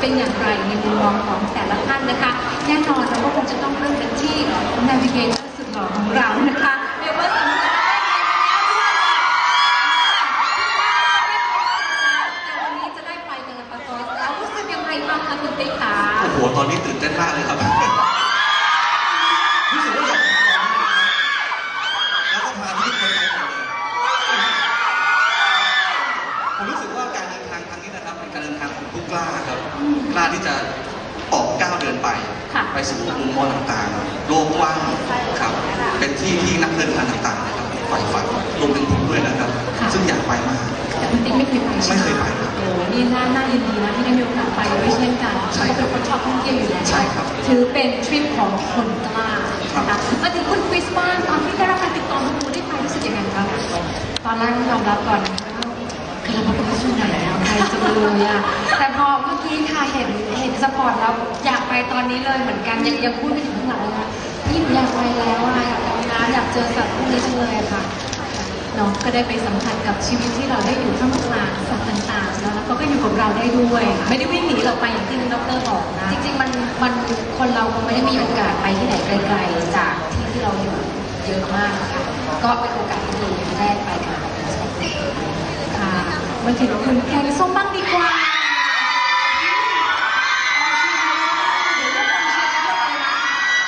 เป็นอย่างไรในมุมมองของแต่ละท่านนะคะ แน่นอนเราก็คงจะต้องเริ่มกันที่ navigator สุดหล่อของเรานะคะเรียกว่าสำเร็จแต่วันนี้จะได้ไปกาลาปากอสแล้วรู้สึกยังไงบ้างคะคุณติ๊กคะโอ้โห ตอนนี้ตื่นเต้นมากเลยครับ รู้สึกว่าอยากแล้วก็พาทุกคนไปหมดเลย ผมรู้สึกว่าการเดินทางครั้งนี้นะครับเป็นการเดินทางของผู้กล้าครับ กล้าที่จะออกก้าวเดินไป ค่ะไปสู่มุมมองต่างๆ โลกกว้างครับ เป็นที่ที่นักเดินทางต่างๆนะครับใฝ่ฝันรวมถึงผมด้วยนะครับค่ะซึ่งอยากไปมาก แต่คุณติ๊กไม่เคยไปใช่ไหมไม่เคยไปครับโอ้โหนี่น่าน่ายินดีนะที่ได้มีโอกาสไปด้วยเช่นกันใช่เขาครับเป็นคนชอบท่องเที่ยวอยู่แล้วใช่ครับ ถือเป็นทริปของคนกล้าครับนะคะมาถึงคุณคริสบ้างตอนที่ได้รับการติดต่อมาดูได้ไปรู้สึกยังไงครับ ตอนแรกยอมรับก่อน คือเราเป็นคนที่ไหนอะใครจะมาเลยอะแต่พอเมื่อกี้ค่ะเห็นเห็นสปอร์ตแล้วอยากไปตอนนี้เลยเหมือนกันยังยังพูดไม่ถึงข้างหลังเลยนะพี่หนูอยากไปแล้วอะอยากดำน้ำอยากเจอสัตว์พวกนี้จังเลยค่ะเนาะก็ได้ไปสัมผัสกับชีวิตที่เราได้อยู่ท่ามกลางสัตว์ต่างๆแล้วแล้วเขาก็อยู่กับเราได้ด้วย ไม่ได้วิ่งหนีเราไปอย่างที่ดรบอกนะจริงๆมันมันคนเราคงไม่ได้มีโอกาสไปที่ไหนไกล ๆ จากที่ที่เราอยู่เยอะมากค่ะก็เป็นโอกาสที่ดีที่ได้ไป มาถึงคุณแกงส้มบ้างดีกว่า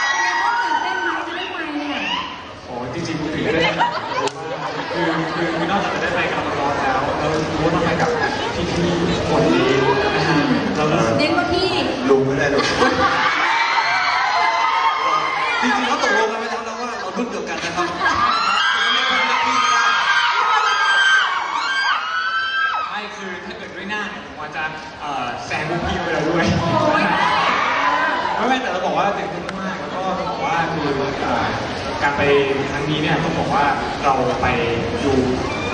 เป็นไงบ้างตื่นเต้นไหมจะได้ไปเนี่ย โอ้จริงๆตื่นเต้นคือคือคือนอกจากจะได้ไปกับน้องๆแล้วเรารู้ว่าต้องไปกับพี่ๆคนดีนะฮะเรารู้สึก เน้นว่าพี่ ลุงก็ได้ลุง จริงๆแล้วตกลงกันไว้แล้วนะว่าเรารุ่นเดียวกันนะครับจะเรียกว่าเรียกพี่ก็ได้ ไม่คือถ้าเกิดด้วยหน้าเนี่ยผมอาจจะเอ่อแซงพวกพี่ไปแล้วด้วย โอ้ย ไม่ไม่แต่เราบอกว่าตื่นเต้นมากๆแล้วก็ต้องบอ กว่าคือเอ่อการไปครั้งนี้เนี่ยต้องบอกว่าเราไปดู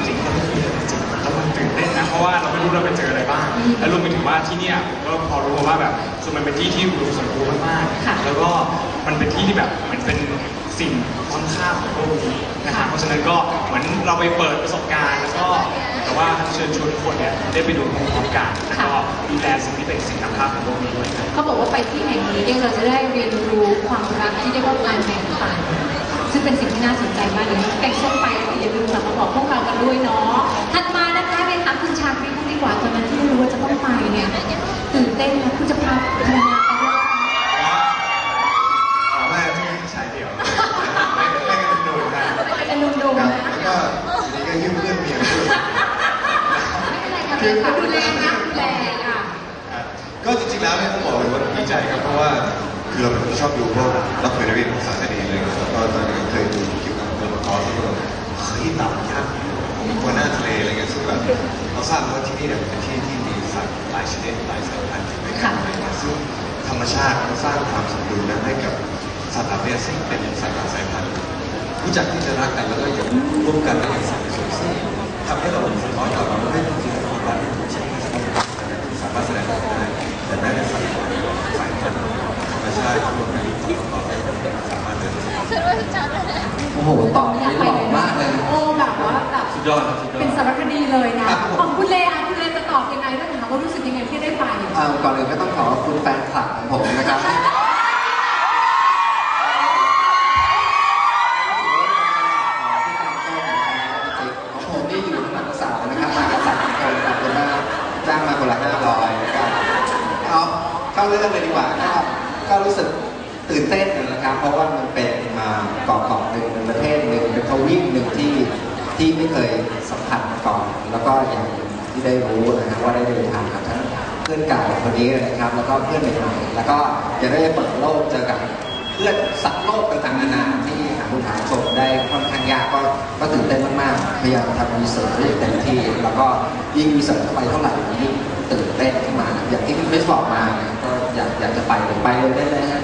สิ่งที่เราไม่เคยเห็นจริงๆแล้วมันตื่นเต้นนะเพราะว่าเราไม่รู้เราไปเจออะไรบ้าง และรวมไปถึงว่าที่เนี่ยผมก็พอรู้มาว่าแบบคือมันเป็นที่ที่อุดมสมบูรณ์มากค่ะๆแล้วก็มันเป็นที่ที่แบบเหมือนเป็นสิ่งล้ำค่าของโลกนี้นะครับค่ะเพราะฉะนั้นก็เหมือนเราไปเปิดประสบการณ์แล้วก็ แต่ว่าเชิญชวนทุกคนเนี่ยได้ไปดูพร้อมๆกันแล้วก็ดูแลสิ่งที่เป็นสิ่งล้ำค่าของโลกนี้ด้วยครับเขาบอกว่าไปที่แห่งนี้เนี่ยเราจะได้เรียนรู้ความรักที่เรียกว่าการแบ่งปันซึ่งเป็นสิ่งที่น่าสนใจมากเลยแกงส้มไปอย่าลืมกลับมาบอกพวกเรากันด้วยเนาะ คือเราเป็นคนชอบดูพวกด็อกเตอร์วิทสารคดีอะไรอย่างเงี้ยแล้วก็ตอนนี้ก็เคยดูเกี่ยวกับเรื่องคอร์สแล้วก็แบบเฮ้ยเต่ายักษ์ผมกลัวหน้าทะเลอะไรเงี้ยซึ่งแบบเราทราบว่าที่นี่เนี่ยเป็นที่ที่มีสัตว์หลายชนิดหลายสายพันธุ์อยู่ด้วยกันอะไรเงี้ยซึ่งธรรมชาติมันสร้างความสมดุลนะให้กับสัตว์เหล่านี้ซึ่งเป็นสัตว์หลายสายพันธุ์รู้จักที่จะรักกันแล้วก็อยู่ร่วมกันได้อย่างสันติสุขซึ่งทำให้เราสะท้อนกลับมาว่าให้จริงๆความรักทุกชนิดสามารถแสดงออกได้แต่แม้แต่สัตว์สายพันธุ์ ธรรมชาติที่ร่วมกันต่อไปสามารถเดินทางโอ้โหตอบนี้หล่อมากเลย โอ้แบบว่าแบบสุดยอดครับสุดยอเป็นดสารคดีเลยนะครับของคุณเลอาคุณเลจะตอบยังไงถ้าถามว่ารู้สึกยังไงที่ได้ไปอ่าก่อนอื่นก็ต้องขอบคุณแฟนคลับของผมนะครับ ของผมนี่อยู่ที่หมักสาวนะครับมากับสามคนขอบคุณมากจ้างมาคนละห้าร้อยนะครับเอาเข้าเรื่องเลยดีกว่าก็ก็รู้สึก ตื่นเต้นนะครับ เพราะว่ามันเป็นมาเกาะเกาะหนึ่งเป็นประเทศหนึ่งเป็นทวีปหนึ่งที่ที่ไม่เคยสัมผัสมาก่อน แล้วก็อย่างที่ได้รู้นะครับว่าได้เดินทางกับทั้งเพื่อนเก่าคนนี้นะครับ แล้วก็เพื่อนใหม่ๆแล้วก็จะได้เปิดโลกเจอกับเพื่อนสัตว์โลกต่างๆนานาที่หาผู้หาชมได้ค่อนข้างยากก็ก็ตื่นเต้นมากๆพยายามทำรีเสิร์ชเต็มที่ แล้วก็ยิ่งรีเสิร์ชเข้าไปเท่าไหร่ยิ่งตื่นเต้นขึ้นมา อย่างที่พี่ไม่บอกมานะก็อยากอยากจะไปเลยไปเลยได้เลยฮะ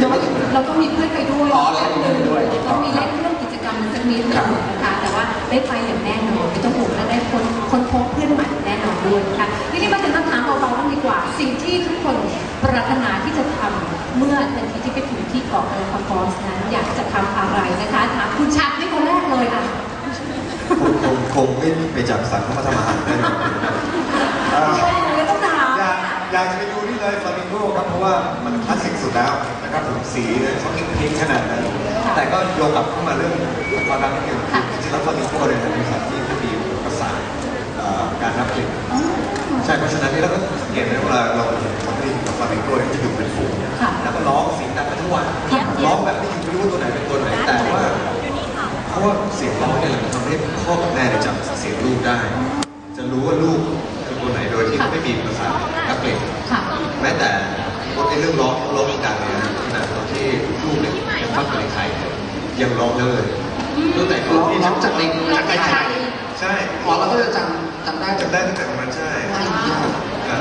ยังไม่ถึงนะเราก็มีเพื่อนไปด้วยอ๋อแล้วมีเพื่อนไปด้วยต้องมีเล่นเรื่องกิจกรรมมันสักนิดหนึครังบนะคะแต่ว่าได้ไปอย่างแน่นอนไม่ต้องห่วงและได้คนคนพบเพื่อนใหม่แน่นอนด้วยนะคะทีนี้มาถึงคำถามเบาๆบ้างดีกว่า สิ่งที่ทุกคนปรารถนาที่จะทำเมื่อทันทีที่ไปถึงที่เกาะกาลาปากอสนั้นอยากจะทำอะไรนะคะถามคุณชักนี่คนแรกเลยอะคงคงคงไม่ไปจับสัตว์เข้ามาทำอาหารแน่นอน สีเนี่ยเขาพิงขนาดนั้น แต่ก็โยงกลับเข้ามาเรื่องความรักนิดนึงจริงๆแล้วฟลามิงโกเนี่ยเป็นสัตว์ที่มีประสาทเอ่อการนับกลิ่นใช่เพราะฉะนั้นนี่เราก็สังเกตได้เวลาเราเห็นคนที่กับฟลามิงโกเนี่ยจะอยู่เป็นฝูงค่ะแล้วก็ร้องเสียงดังกันทั้งวันค่ะร้องแบบไม่อยู่ไม่รู้ว่าตัวไหนเป็นตัวไหนแต่ว่าเพราะว่าเสียงร้องเนี่ยแหละมันทำให้พ่อกับแม่เนี่ยจำเสียงลูกได้ จะรู้ว่าลูกคือตัวไหนโดยที่ไม่มีภาษานักเล่นค่ะแม้แต่ในเรื่องร้องร้องกันเนี่ยนะขนาดตอนที่ลู กเนี่ยยังพักอยู่ในไข่ยังร้องเลยตั้งแต่ร้องร้องจากในร้องจากไข่ใช่อ๋อเราก็จะจำจำได้จำได้ตั้งแต่ตรงนั้นใช่ว้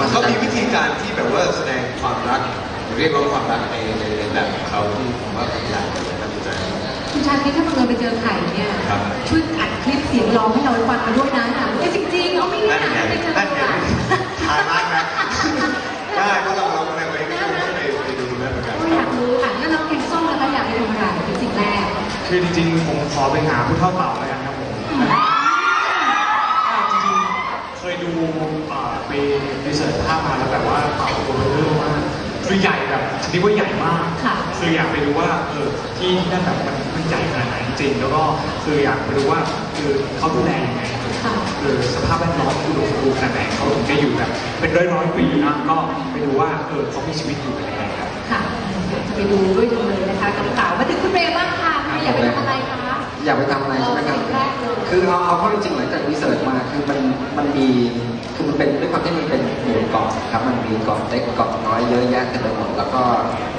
าวก็มีวิธีการที่แบบว่าแสดงความรักหรือเรียกร้องความรักในในในแบบของเขาที่ผมว่าเป็นอย่างน่าสนใจคุณชาคิดถ้าบังเอิญไปเจอไข่เนี่ยครับช่วยอัดคลิปเสียงร้องให้เราฟังมาด้วยนะ คือจริงๆผมขอไปหาผู้เท่าเต่าแล้วกันครับผมจริงๆเคยดูเอ่อไปรีเสิร์ชภาพมาแล้วแบบว่าเต่าตัวเบลอมากคือใหญ่แบบชนิดว่าใหญ่มากค่ะคืออยากไปดูว่าเออที่ที่นั่นแบบมันมันใหญ่ขนาดไหนจริงๆแล้วก็คืออยากไปดูว่าคือเขาดูแลยังไง ค่ะ คือสภาพแวดล้อมที่อุดมสมบูรณ์ขนาดไหนเขาถึงจะอยู่แบบ เป็นร้อยร้อยๆปีนะก็ไปดูว่าเออเขามีชีวิตอยู่ยังไงครับ ค่ะเดี๋ยวจะไปดูด้วยจังเลยนะคะกับเต่ามาถึงคุณเมย์บ้างค่ะคุณเมย์ อยากไปทำอะไรคะอยากไปทำอะไรใช่ไหมครับเออสิ่งแรกเลยคือเอาเอาเข้าจริงๆหลังจากรีเสิร์ชมาคือมันมันมีคือมันเป็นด้วยความที่มันเป็นหมู่เกาะครับมันมีเกาะเล็กเกาะน้อยเยอะแยะเต็มไปหมดแล้วก็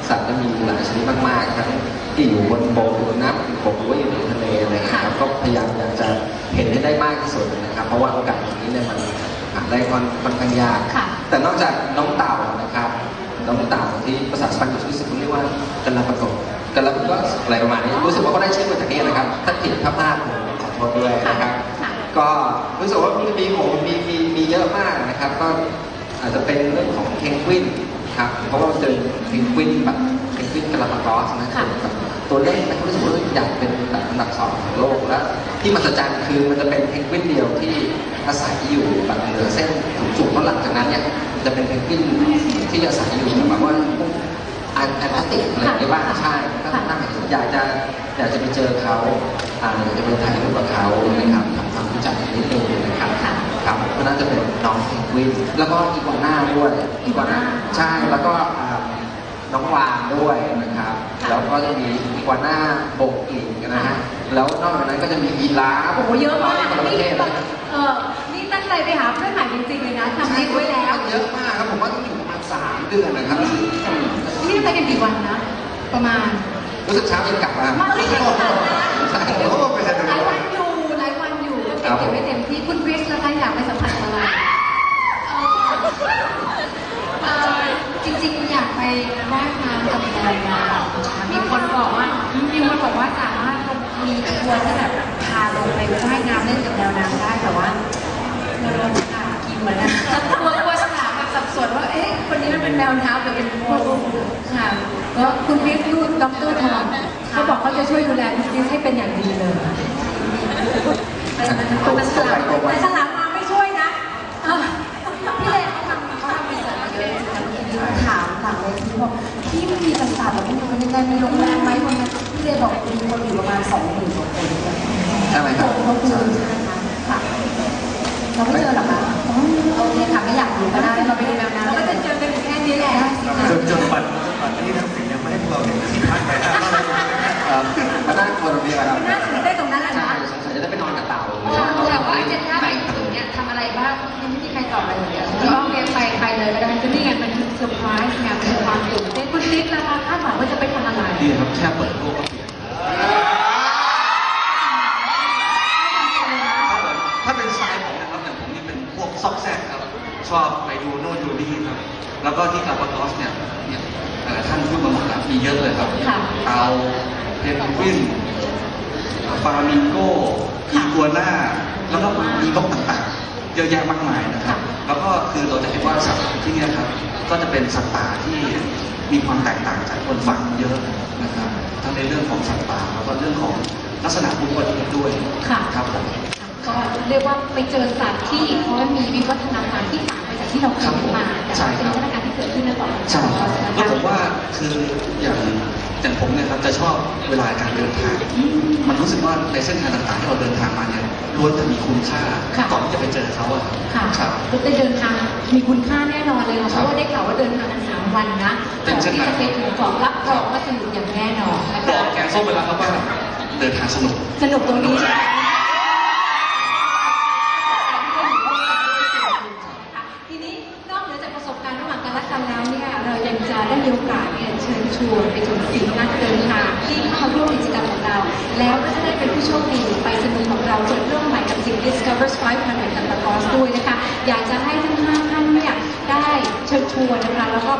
สัตว์ก็มีหลายชนิดมากๆทั้งที่อยู่บนบกอยู่บนน้ำอยู่บกหรือว่าอยู่ในทะเลอะไรอย่างเงี้ยครับก็พยายามอยากจะเห็นให้ได้มากที่สุดนะครับ เพราะว่าโอกาสอย่างนี้เนี่ยมันหาได้ค่อนค่อนข้างยากค่ะแต่นอกจากน้องเต่านะครับน้องเต่าที่ภาษาสเปนรู้สึกเขาเรียกว่ากัลาปะโก กัลาปะโกอะไรประมาณนี้รู้สึกว่าเขาได้ชื่อมาจากนี้นะครับ ถ้าผิดพลาดผมขอโทษด้วยนะครับค่ะก็รู้สึกว่ามีมีโหมีมีมีเยอะมากนะครับ ก็อาจจะเป็นเรื่องของเพนกวินครับเพราะว่าเจอเพนกวินแบบเพนกวินกัลาปะโกสนะค่ะครับตัวเล็กแต่รู้สึกว่าอยากเป็นแบบอันดับสองของโลกและที่มหัศจรรย์คือมันจะเป็นเพนกวินเดียวที่อาศัยอยู่แบบเหนือเส้นสูงๆเพราะหลังจากนั้นเนี่ยมันจะเป็นเพนกวินที่อาศัยอยู่แบบว่า พวกแอนแอนตาร์กติกอะไรอย่างเงี้ยบ้างใช่ก็น่าอยากจะอยากจะไปเจอเขาอ่าอยากจะไปถ่ายรูปกับเขานะครับทำความรู้จักนิดนึงนะครับค่ะครับก็น่าจะเป็นน้องเพนกวินแล้วก็อีกัวน่าด้วยอีกัวน่าใช่แล้วก็อ่าน้องวานด้วยนะครับค่ะแล้วก็จะมีอีกัวน่าบกอีกนะฮะแล้วนอกจากนั้นก็จะมียีราฟโอ้โหเยอะมากคนละประนี่เทศแบนะบเออนี่ตั้งใจไปหาเพื่อนใหม่จริงๆเลยนะทำลิสต์ไว้แล้ว เยอะมากครับผมว่าต้องอยู่ประมาณสามเดือนนะครับ นี่ไปกันกี่วันนะ ประมาณ รู้สึกเช้าเย็นกลับมามาไม่ถึงขนาดนั้นใช่โอ้ไม่ใช่หลายวันอยู่หลายวันอยู่ก็เก็บครับเก็บไว้เต็มที่คุณคริสแล้วคะอยากไปสัมผัสอะไรเอ่อเอ่อจริงๆอยากไปว่ายน้ำกับแมวน้ำมีคนบอกว่ามีคนบอกว่าสามารถมีทัวร์ที่แบบพาลงไปว่ายน้ำเล่นกับแมวน้ำได้แต่ว่าเราโดนฉลามกินเหมือนกันกลัวกลัวฉลามแบบสับสนว่าเอ๊ะคนนี้มันเป็น แมวน้ำหรือเป็นพวกค่ะแล้วคุณคริสดูดรทอมเขาบอกเขาจะช่วยดูแลคุณคริสให้เป็นอย่างดีเลยแต่ฉลามแต่ฉลามมาไม่ช่วยนะพี่เลนเขาทำเขาทำรีสิร์ชมาเยอะถามหลังเลยที่บอกพี่ไม่มีต่างๆแบบนี้มันยังไงมีโรงแรมไหมวันนั้นพี่เลนบอกมีคนอยู่ประมาณสองหมื่นกว่าคนใช่ไหมครับเขาคือใช่ไหมคะค่ะเราไม่เจอหรอคะโอเคค่ะไม่อยากอยู่ก็ได้เราไปดูแมวน้ำก็จะเจอ นแค่นี้แหละจนจนปัดปัดที่ทั้งสิ่งยังไม่ให้พวกเราเห็นสิ่งท่านไปนะเอ่อมานั่งคนตรงนี้แหละครับ เตาเพนกวินฟามิงโกอีกัวน่าแล้วก็มีนกต่างๆ เยอะแยะมากมายนะครับ แล้วก็คือเราจะเห็นว่าสัตว์ที่เนี่ยครับ ก็จะเป็นสัตว์ป่าที่มีความแตกต่างจากคนฝั่งเยอะนะครับ ทั้งในเรื่องของสัตว์ป่าแล้วก็เรื่องของลักษณะภูมิประเทศด้วยค่ะครับผม ก็เรียกว่าไปเจอสัตว์ที่เขามีวิวัฒนาการที่ต่างไปจากที่เราเคยมาแต่ใช่เป็นครับวิวัฒนาการที่เกิดขึ้นในต่อใช่ครับแล้วผมคืออย่างอย่างผมเนี่ยครับจะชอบเวลาการเดินทาง มันรู้สึกว่าในเส้นทางต่างๆที่เราเดินทางมาเนี่ยล้วนจะมีคุณค่าค่ะก่อนที่จะไปเจอเขาอะค่ะครับได้เดินทางมีคุณค่าแน่นอนเลยค่ะเพครับราะว่าได้ข่าวว่าเดินทางกันสามวันนะเป็ก่อนนเช่นที่นั้นจะไปถึงเกาะรับรองว่าสนุกอย่างแน่นอนนะบอคะกแกงส้มไปแล้วครับว่าเดินทางสนุก สนุกตรงนี้ใช่ไหม รักกันแล้วเนี่ยเรายังจะได้มีโอกาสเนี่ยเชิญชวนไปถึงสิ่งนักเดินทางที่เข้าร่วมกิจกรรมของเรา แล้วก็จะได้เป็นผู้โชคดีไปสนุกของเราจดเรื่องใหม่กับสิ่ง Discover 500 กับตะกอสด้วยนะคะ อยากจะให้ทั้งห้าท่านเนี่ยได้เชิญชวนนะคะ แล้วก็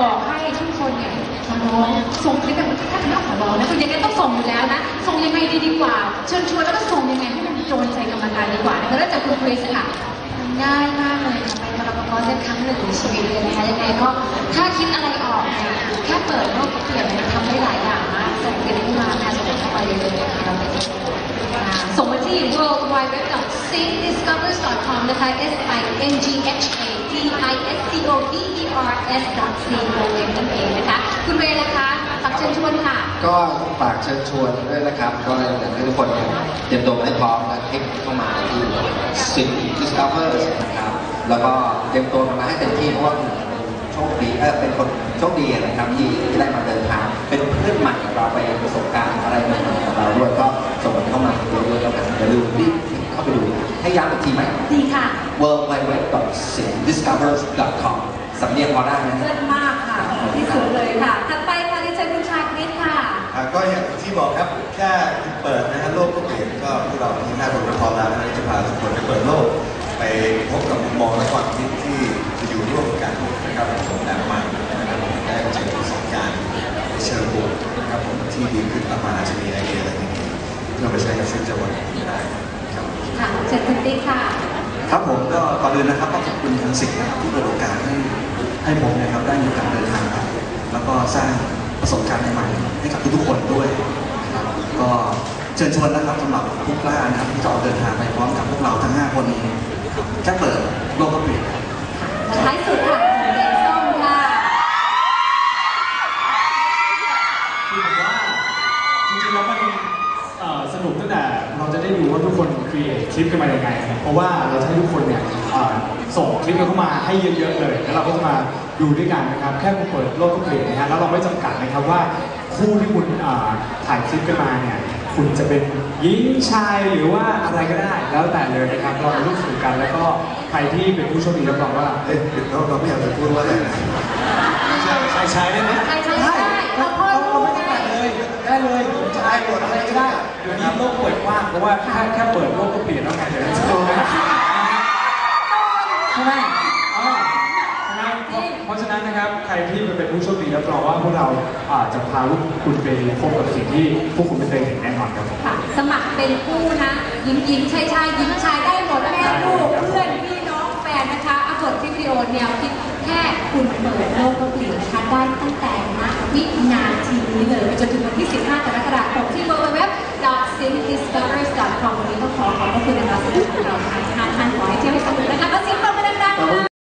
บอกให้ทุกคนเนี่ยขอร้องส่งคลิปแบบถ้าคณะขอร้องนะคือยังไงต้องส่งอยู่แล้วนะส่งยังไงดีดีกว่า เชิญชวนแล้วก็ส่งยังไงให้มันโดนใจกรรมการดีกว่านะคะเริ่มจากคุณคริสค่ะง่ายมากเลยค่ะ ครั้งหนึ่งในชีวิตเลยนะคะยังไงก็ถ้าคิดอะไรออกเนี่ยแค่เปิดโลกเปลี่ยนเนี่ยทำได้หลายอย่างมากส่งกันเข้ามาค่ะส่งเข้าไปเลยนะคะเราจะอ่าส่งมาที่ worldwideweb.singdiscovers.com นะคะ s i n g h a d i s c o v e r s c o m นั่นเองนะคะคุณเวนะคะ ฝากเชิญชวนค่ะ ก็ฝากเชิญชวนด้วยนะครับ ก็อยากให้ทุกคนเนี่ยเตรียมตัวให้พร้อมและคลิกเข้ามาที่สิ่ง Discover นะครับ แล้วก็เตรียมตัวมาให้เต็มที่เพราะว่าคุณเป็นโชคดีเออเป็นคนโชคดีนะครับที่ที่ได้มาเดินทางเป็นเพื่อนใหม่กับเราไปประสบการณ์อะไรใหม่ๆกับเราด้วยก็ส่งกันเข้ามาเยอะๆแล้วกันอย่าลืมรีบเข้าไปดูให้ย้ำอีกทีไหมดีค่ะ w w w s i n g d i s c o v e r c o m สำเนียงพอได้ไหมเลิศมากค่ะที่สุดเลยค่ะถัดไปค่ะดิฉันคุณชาคริส ค่ะอะก็อย่างที่บอกครับแค่เปิดนะฮะโลกก็เปลี่ยนก็พวกเราที่หน้าคนก็พร้อมแล้วนะที่จะพาทุกคนไปเปิดโลก ไปพบกับมุมมองและความคิดที่จะอยู่ร่วมกันนะครับผมแบบใหม่นะครับผมได้เจอประสบการณ์ในเชิงบวกนะครับผมที่ดีขึ้นแล้วมาอาจจะมีไอเดียอะไรดีๆที่เราไปใช้กับชีวิตประจำวันได้ครับค่ะเชิญคุณติ๊กค่ะครับผมก็ก่อนอื่นนะครับต้องขอบคุณทางสิ่งนะครับที่เปิดโอกาสให้ให้ผมเนะครับได้มีโอกาสเดินทางไปแล้วก็สร้าง ประสบการณ์ใหม่ๆให้กับทุกๆคนด้วยนะครับก็เชิญชวนนะครับสำหรับผู้กล้านะครับที่จะออกเดินทางไปพร้อมกับพวกเราทั้ง 5 คนนี้ครับแค่เปิดโลกก็เปลี่ยนและท้ายสุดค่ะคุณแกงส้มค่ะ คือผมว่าจริงๆแล้วมันเอ่อสนุกตั้งแต่เราจะได้ดูว่าทุกคนครีเอทคลิปกันมาอย่างไงนะเพราะว่าเราจะให้ทุกคนเนี่ยเอ่อส่งคลิปกันเข้ามาให้เยอะๆเลย แล้วเราก็จะมา ดูด้วยกันนะครับ แค่คุณเปิดโลกก็เปลี่ยนนะฮะแล้วเราไม่จำกัดนะครับว่าคู่ที่คุณเอ่อถ่ายคลิปกันมาเนี่ย คุณจะเป็นหญิงชายหรือว่าอะไรก็ได้แล้วแต่เลยนะครับเรามาร่วมสนุกกันแล้วก็ใครที่เป็นผู้โชคดีรับรองว่าเอ้ยเราเราไม่อยากจะพูดว่าอะไรนะชายชายได้ไหมชายชายได้เอาพ่อเราลูไม่กจำไงกัดเลยได้เลยหญิงชายหมดอะไรก็ได้เดี๋ยวนี้โลกเปิดกว้างเพราะว่าแค่แค่เปิดโลกก็เปลี่ยนแล้วไงเดี๋ยวนี้ ใช่ไหมอ๋อใช่ไหม เพราะฉะนั้นนะครับใครที่เป็นผู้โชคดีรับรองว่าพวกเราอาจะพาลูกคุณไปพบกับสิ่งที่พวกคุณไม่เคยเห็นแน่นอนครับค่ะสมัครเป็นคู่นะหญิงหญิงชายชายหญิงชายได้หมดแม่ลูกเพื่อนพี่น้องแฟนนะคะอัปโหลดคลิปวิดีโอแนวคิดแค่คุณเปิดโลกก็เปลี่ยนนะคะได้ตั้งแต่ณวินาทีนี้เลยไปจนถึงวันที่ 15 กรกฎาคมที่ www.simdiscovers.com วันนี้ต้องขอขอบพระคุณนะคะสำหรับเราทั้งห้าท่าน